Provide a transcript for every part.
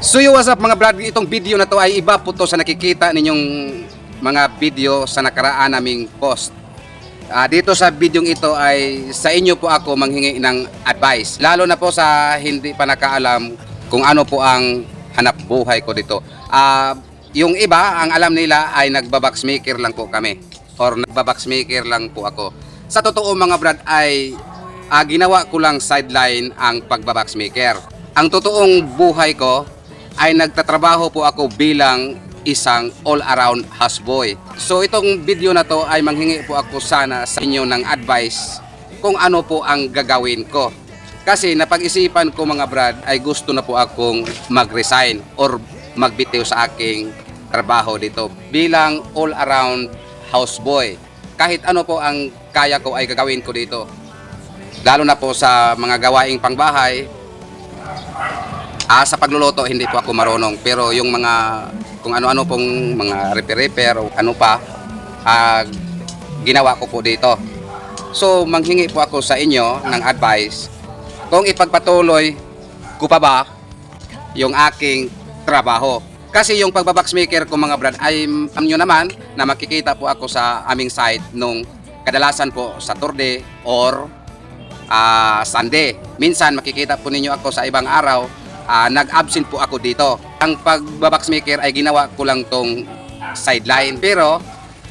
So yo, what's up mga brad? Itong video na to ay iba po to sa nakikita ninyong mga video sa nakaraan naming post. Ah, dito sa video ito ay sa inyo po ako manghingi ng advice. Lalo na po sa hindi pa nakaalam kung ano po ang hanap buhay ko dito. Ah, yung iba, ang alam nila ay nagbabox maker lang po kami. Or nagbabox maker lang po ako. Sa totoo mga brad ay ah, ginawa ko lang sideline ang pagbabox maker. Ang totoong buhay ko ay nagtatrabaho po ako bilang isang all-around houseboy. So itong video na to ay manghingi po ako sana sa inyo ng advice kung ano po ang gagawin ko. Kasi napag-isipan ko mga brad ay gusto na po akong mag-resign or magbitiw sa aking trabaho dito bilang all-around houseboy. Kahit ano po ang kaya ko ay gagawin ko dito. Lalo na po sa mga gawaing pangbahay, Ah, sa pagluluto hindi po ako marunong pero yung mga kung ano-ano pong mga repair-repair o ano pa ah, ginawa ko po dito. So manghingi po ako sa inyo ng advice kung ipagpatuloy ko pa ba yung aking trabaho. Kasi yung pagbabox maker ko mga brad ay alam nyo naman na makikita po ako sa aming site nung kadalasan po Saturday or ah, Sunday. Minsan makikita po ninyo ako sa ibang araw, ah, nag-absent po ako dito. Ang pagbabox maker ay ginawa ko lang tong sideline. Pero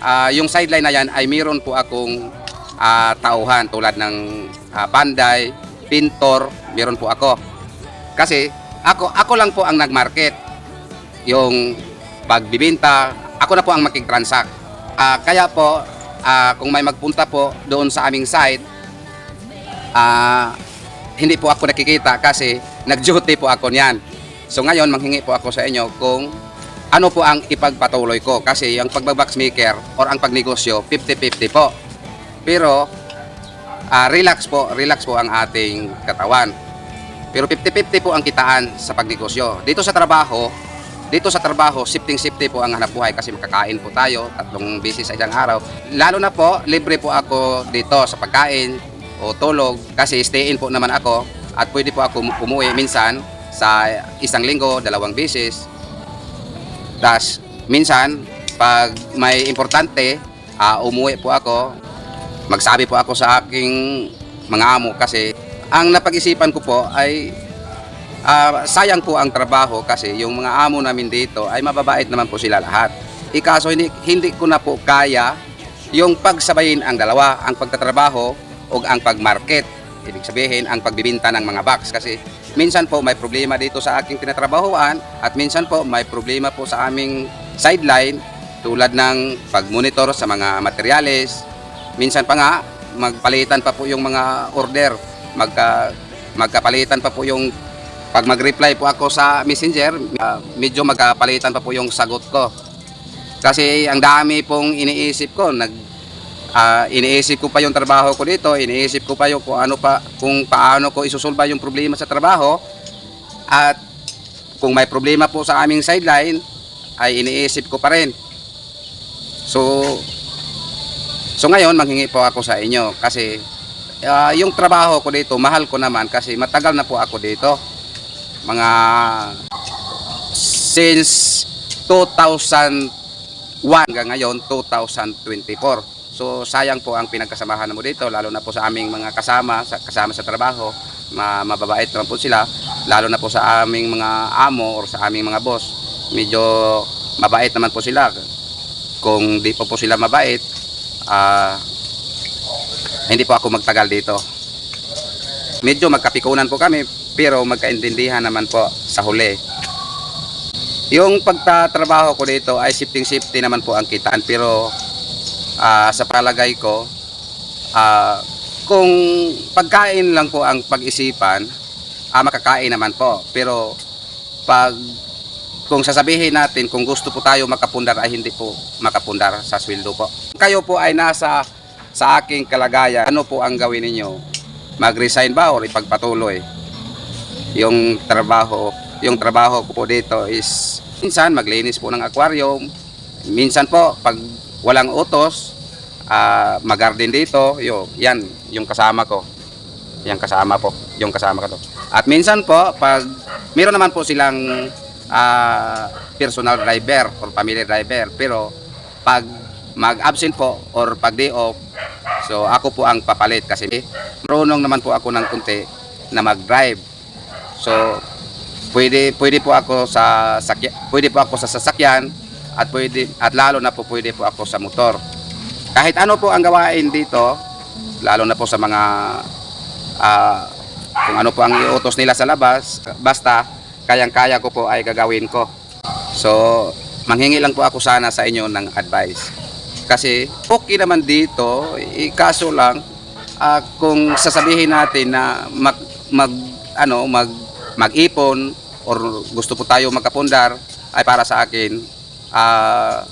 ah, yung sideline na yan ay meron po akong ah, tauhan tulad ng ah, panday, pintor, meron po ako. Kasi ako ako lang po ang nag-market. Yung pagbibinta, ako na po ang makikitransact. Ah, kaya po, ah, kung may magpunta po doon sa aming site, ah, hindi po ako nakikita kasi nag-duty po ako niyan. So ngayon, manghingi po ako sa inyo kung ano po ang ipagpatuloy ko kasi yung pagbabox maker or ang pagnegosyo 50-50 po. Pero ah, relax po, relax po ang ating katawan. Pero 50-50 po ang kitaan sa pagnegosyo. Dito sa trabaho, dito sa trabaho, shifting-shifting po ang hanap buhay kasi makakain po tayo tatlong beses sa isang araw. Lalo na po, libre po ako dito sa pagkain o tulog kasi stay in po naman ako at pwede po ako umuwi minsan sa isang linggo, dalawang beses. Tapos, minsan, pag may importante, ah, umuwi po ako, magsabi po ako sa aking mga amo kasi ang napag-isipan ko po ay ah, sayang po ang trabaho kasi yung mga amo namin dito ay mababait naman po sila lahat. Ikaso hindi, hindi ko na po kaya yung pagsabayin ang dalawa, ang pagtatrabaho o ang pagmarket. Ibig sabihin ang pagbibinta ng mga box kasi minsan po may problema dito sa aking tinatrabahoan at minsan po may problema po sa aming sideline tulad ng pagmonitor sa mga materyales. Minsan pa nga magpalitan pa po yung mga order, magka, magkapalitan pa po yung pag mag-reply po ako sa messenger, ah, medyo magkapalitan pa po yung sagot ko. Kasi ang dami pong iniisip ko, nag ah, iniisip ko pa yung trabaho ko dito, iniisip ko pa yung kung ano pa kung paano ko isusolba yung problema sa trabaho at kung may problema po sa aming sideline ay iniisip ko pa rin. So So ngayon manghingi po ako sa inyo kasi ah, yung trabaho ko dito mahal ko naman kasi matagal na po ako dito. Mga since 2001 hanggang ngayon 2024. So sayang po ang pinagkasamahan mo dito lalo na po sa aming mga kasama sa kasama sa trabaho. Ma mababait naman po sila lalo na po sa aming mga amo or sa aming mga boss. Medyo mabait naman po sila. Kung di po po sila mabait, ah hindi po ako magtagal dito. Medyo magkapikunan po kami pero magkaintindihan naman po sa huli. Yung pagtatrabaho ko dito ay shifting-shifting naman po ang kitaan pero ah, sa palagay ko ah, kung pagkain lang po ang pag-isipan ah, makakain naman po pero pag kung sasabihin natin kung gusto po tayo makapundar ay hindi po makapundar sa sweldo po. Kayo po ay nasa sa aking kalagayan. Ano po ang gawin ninyo? Mag-resign ba o ipagpatuloy? Yung trabaho, yung trabaho ko po dito is minsan maglinis po ng aquarium. Minsan po pag walang utos, ah mag-garden dito, yo, yan yung kasama ko. Yung kasama po, yung kasama ko to. At minsan po pag meron naman po silang ah, personal driver or family driver. Pero pag mag-absent po or pag day off, so ako po ang papalit kasi marunong naman po ako ng kunti na mag-drive. So pwede pwede po ako sa sakya, pwede po ako sa sasakyan at pwede at lalo na po pwede po ako sa motor. Kahit ano po ang gawain dito, lalo na po sa mga ah, kung ano po ang iutos nila sa labas, basta kayang-kaya ko po ay gagawin ko. So, manghingi lang po ako sana sa inyo ng advice. Kasi okay naman dito, eh, kaso lang ah, kung sasabihin natin na mag, mag ano mag mag-ipon or gusto po tayo magkapundar ay para sa akin ah,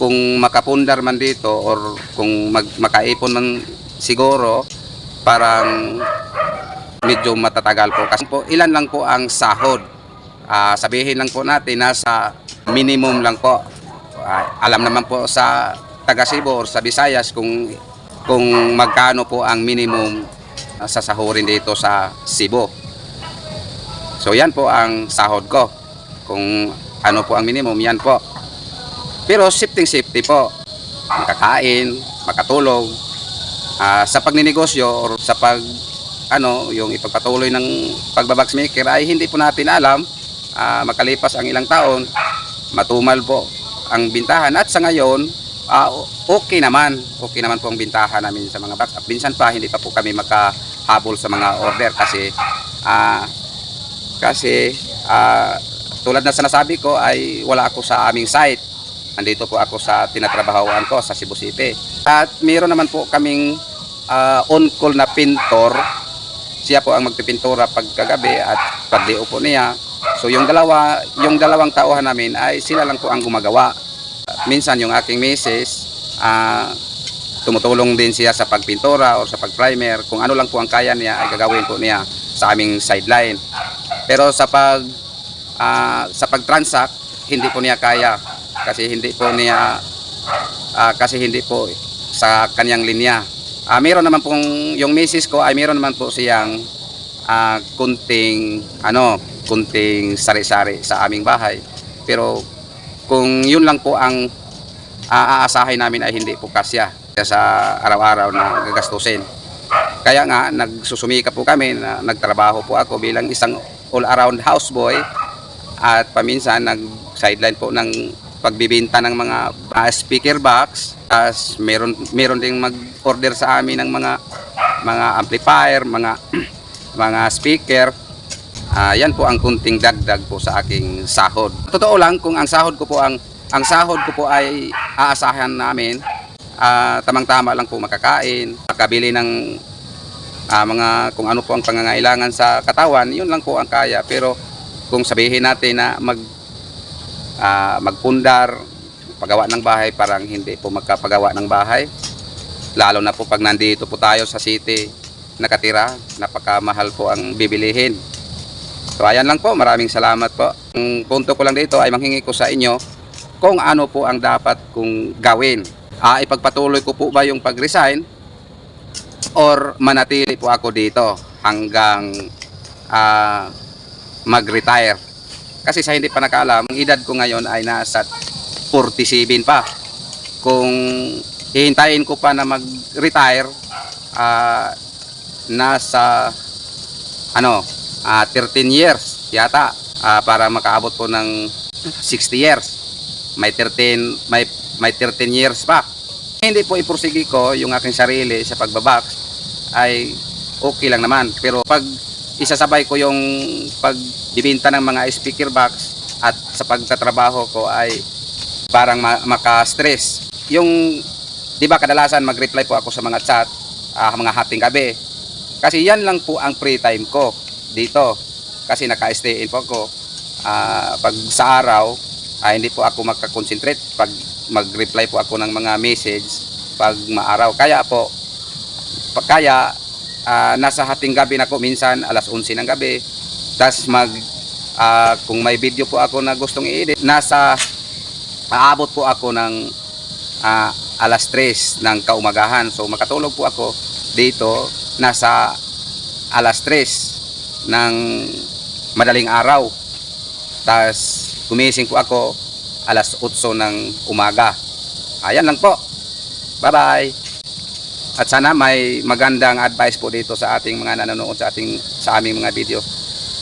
kung makapundar man dito or kung mag, makaipon man siguro parang medyo matatagal po. Kasi po ilan lang po ang sahod? Ah, sabihin lang po natin nasa minimum lang po. Ah, alam naman po sa taga Cebu or sa Visayas kung kung magkano po ang minimum ah, sasahurin dito sa Cebu. So yan po ang sahod ko. Kung ano po ang minimum yan po pero shifting safety po. Makakain makatulog. Ah, sa pagninegosyo or sa pag ano yung ipagpatuloy ng pagbabags maker ay hindi po natin alam. Ah, makalipas ang ilang taon matumal po ang bintahan. At sa ngayon ah, okay naman. Okay naman po ang bintahan namin sa mga box at minsan pa hindi pa po kami makahabol sa mga order kasi ah, kasi ah, tulad na sinasabi ko ay wala ako sa aming site nandito po ako sa tinatrabahoan ko sa Cebu City. At mayroon naman po kaming ah, on-call na pintor. Siya po ang magpipintura pagkagabi at pagdio po niya. So yung dalawa yung dalawang tauhan namin ay sila lang po ang gumagawa. Minsan yung aking misis ah, tumutulong din siya sa pagpintura o sa pagprimer. Kung ano lang po ang kaya niya ay gagawin po niya sa aming sideline. Pero sa pag ah, sa pag-transact hindi po niya kaya kasi hindi po niya ah, kasi hindi po sa kanyang linya Ah, meron naman pong yung misis ko ay meron naman po siyang ah, kunting ano, kunting sari-sari sa aming bahay. Pero kung yun lang po ang ah, aasahin namin ay hindi po kasya sa araw-araw na gagastusin. Kaya nga nagsusumika po kami na nagtrabaho po ako bilang isang all-around houseboy at paminsan nag sideline po ng pagbibenta ng mga ah, speaker box as meron meron ding mag-order sa amin ng mga mga amplifier, mga mga speaker. Ah, yan po ang kunting dagdag po sa aking sahod. Totoo lang kung ang sahod ko po ang ang sahod ko po ay aasahan namin ah, tamang-tama lang po makakain, makabili ng ah, mga kung ano po ang pangangailangan sa katawan, yun lang po ang kaya. Pero kung sabihin natin na mag ah, magpundar, pagawa ng bahay, parang hindi po magkapagawa ng bahay. Lalo na po pag nandito po tayo sa city nakatira, napakamahal po ang bibilihin. So ayan lang po, maraming salamat po. Ang punto ko lang dito ay manghingi ko sa inyo kung ano po ang dapat kong gawin. Ah, ipagpatuloy ko po ba yung pag-resign or manatili po ako dito hanggang ah, mag-retire. Kasi sa hindi pa nakaalam, ang edad ko ngayon ay nasa 47 pa. Kung hihintayin ko pa na mag-retire, ah, nasa ano, ah, 13 years yata ah, para makaabot po ng 60 years. May 13 may may 13 years pa. Hindi po ipursigi ko yung aking sarili sa pagbabox ay okay lang naman. Pero pag isasabay ko yung pagbibinta ng mga speaker box at sa pagtatrabaho ko ay parang ma- maka-stress. Yung, di ba kadalasan mag-reply po ako sa mga chat, ah, mga hating gabi. Kasi yan lang po ang free time ko dito. Kasi naka-stay in po ako. Ah, pag sa araw, ay hindi po ako magka-concentrate pag mag-reply po ako ng mga message pag maaraw. Kaya po, kaya ah, nasa hating gabi na po minsan alas 11 ng gabi. Tapos mag ah, kung may video po ako na gustong i-edit, nasa aabot po ako ng ah, alas 3 ng kaumagahan. So makatulog po ako dito nasa alas 3 ng madaling araw. Tapos gumising po ako alas 8 ng umaga. Ayan lang po. Bye-bye. At sana may magandang advice po dito sa ating mga nanonood sa ating sa aming mga video.